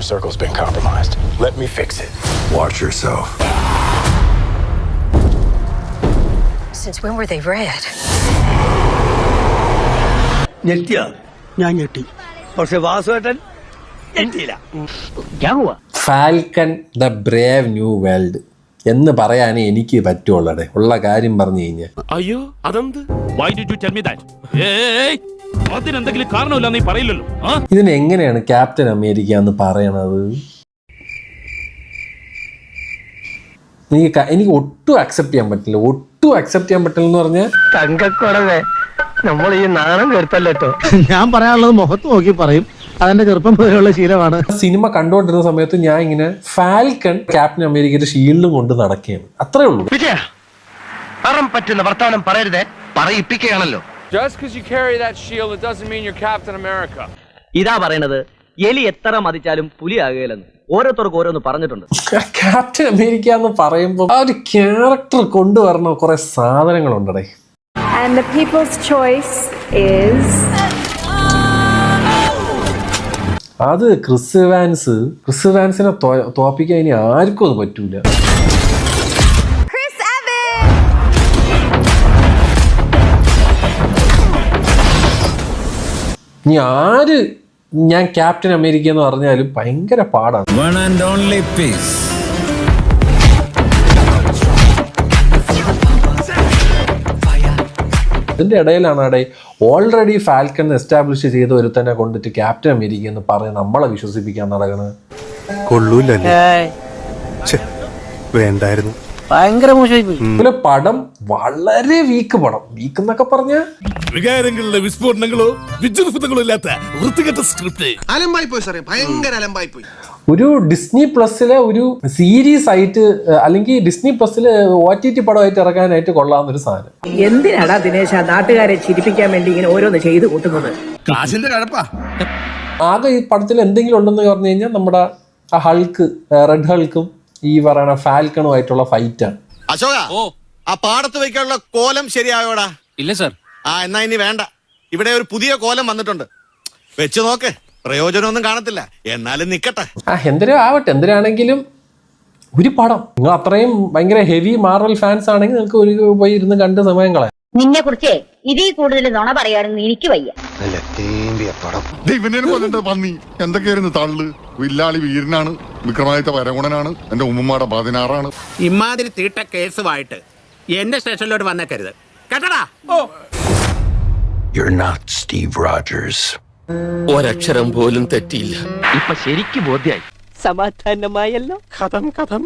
inner circle's been compromised. Let me fix it. Watch yourself. Since when were they red? ഞെട്ടിയോ? ഞാൻ ഞെട്ടി. പക്ഷെ വാസുവേട്ടൻ ഞെട്ടിയില്ല. Falcon the brave new world എന്ന് പറയാനേ എനിക്ക് പറ്റുള്ളടേ. ഉള്ള കാര്യം പറഞ്ഞു കഴിഞ്ഞാൽ അയ്യോ അതെന്ത്? Why did you tell me that ഏയ്. അതിനെന്തെങ്കിലും കാരണമില്ല നീ പറയില്ലല്ലോ. ഇതിന് എങ്ങനെയാണ് ക്യാപ്റ്റൻ അമേരിക്ക എന്ന് പറയണത്? എനിക്ക് എനിക്ക് ഒട്ടും അക്സെപ്റ്റ് ചെയ്യാൻ പറ്റില്ല. ഒട്ടും അക്സെപ്റ്റ് ചെയ്യാൻ പറ്റില്ല എന്ന് പറഞ്ഞാൽ തങ്കക്കുറവേ നമ്മൾ ഈ നാണം കേട്ടല്ലോ ഞാൻ പറയാനുള്ളത് മുഖത്ത് നോക്കി പറയും. അതെന്റെ ചെറുപ്പം മുതലുള്ള ശീലമാണ്. സിനിമ കണ്ടുകൊണ്ടിരുന്ന സമയത്ത് ഞാൻ ഇങ്ങനെ ഫാൽക്കൺ ക്യാപ്റ്റൻ അമേരിക്കയുടെ ഷീൽഡും കൊണ്ട് നടക്കുകയാണ്. അത്രേ ഉള്ളൂ. വിജയ പറ്റുന്ന വർത്തമാനം പറയരുതേ. പറയിപ്പിക്കുകയാണല്ലോ. Just because you carry that shield, it doesn't mean you're Captain America. ഇതാ പറയണത് എലി എത്ര മതിച്ചാലും പുലിയാകുകയില്ലെന്ന്. ഓരോരുത്തർക്ക് ഓരോന്ന് പറഞ്ഞിട്ടുണ്ട്. ക്യാപ്റ്റൻ അമേരിക്ക എന്ന് പറയുമ്പോൾ ആ ഒരു ക്യാരക്ടർ കൊണ്ടുവരണ കുറെ സാധനങ്ങളുണ്ടടേ. And the people's choice is? അത് ക്രിസ് വാൻസ് ക്രിസ് വാൻസിനെ തോപ്പിക്കാൻ ഇനി ആർക്കും അത് പറ്റൂല. ഇനി ആര് ഞാൻ ക്യാപ്റ്റൻ അമേരിക്ക എന്ന് പറഞ്ഞാലും ഭയങ്കര പാടാണ്. അതിന്റെ ഇടയിലാണ് അവിടെ ഓൾറെഡി ഫാൽക്കൺ എസ്റ്റാബ്ലിഷ് ചെയ്ത ഒരുത്തനെ കൊണ്ടിട്ട് ക്യാപ്റ്റൻ അമേരിക്ക എന്ന് പറഞ്ഞ് നമ്മളെ വിശ്വസിപ്പിക്കാൻ നടക്കണത് കൊള്ളൂല്ലേ വേണ്ടായിരുന്നു. ഭയങ്കര മോശമായി പോയി. പിന്നെ പടം വളരെ വീക്ക് പടം. വീക്ക് എന്നൊക്കെ പറഞ്ഞ വികാരങ്ങളിലെ വിസ്ഫോടനങ്ങളോ വിജൃംഭങ്ങളോ ഇല്ലാത്ത വൃത്തികെട്ട സ്ക്രിപ്റ്റ് അലമ്പായി പോയി സാറേ. ഭയങ്കര അലമ്പായി പോയി. ഒരു ഡിസ്നി പ്ലസ്സിലെ ഒരു സീരീസ് ആയിട്ട് അല്ലെങ്കിൽ ഡിസ്നി പ്ലസ്സിൽ ഒ ടി ടി പടമായിട്ട് ഇറങ്ങാനായിട്ട് കൊള്ളാവുന്ന ഒരു സാധനം. എന്തിനാടാ ദിനേശ നാട്ടുകാരെ ചിരിപ്പിക്കാൻ വേണ്ടി ഇങ്ങനെ ഓരോന്ന് ചെയ്ത് കൂട്ടുന്നത്? കാശിന്റെ കഴപ്പാ ആകെ ഈ പടത്തിൽ എന്തെങ്കിലും ഉണ്ടെന്ന് പറഞ്ഞു കഴിഞ്ഞാൽ നമ്മുടെ ആ ഹൾക്ക് റെഡ് ഹൾക്കും ഈ പറയണ ഫാൽക്കണുമായിട്ടുള്ള ഫൈറ്റാണ് അശോക ഓ. ആ പാടത്ത് വയ്ക്കാനുള്ള കോലം ശരിയായോടാ? ഇല്ല സർ. ആ എന്നാ ഇനി വേണ്ട. ഇവിടെ ഒരു പുതിയ കോലം വന്നിട്ടുണ്ട്. വെച്ച് നോക്ക് പ്രയോജനമൊന്നും കാണത്തില്ല. എന്നാലും നിക്കട്ടെ. ആ എന്തിനും ആവട്ടെ? എന്തിനാണെങ്കിലും ഒരു പടം. നിങ്ങൾ അത്രയും ഭയങ്കര ഹെവി മാർവൽ ഫാൻസ് ആണെങ്കിൽ നിങ്ങൾക്ക് ഒരു പോയി ഇരുന്ന് കണ്ട് സമയം കളയാം. നിന്നെ കുറിച്ച് ഇതിൽ കൂടുതൽ നുണ പറയാനൊന്നും എനിക്ക് വയ്യ. പന്നി? എന്തൊക്കെയായിരുന്നു തള്ളു വില്ലാളി വീരനാണ് വിക്രമാദിത്യ വരഗുണനാണ് എന്റെ ഉമ്മമാടെ പതിനാറാണ്. ഇമാതിരി തീട്ട കേസുമായിട്ട് എന്റെ സ്റ്റേഷനിലോട്ട് വന്നേക്കരുത്. കേട്ടടാ? You're not Steve Rogers. ഒരക്ഷരം പോലും തെറ്റിയില്ല. ഇപ്പൊ ശരിക്കും ബോധ്യായി. സമാധാനമായല്ലോ. കഥം കഥം.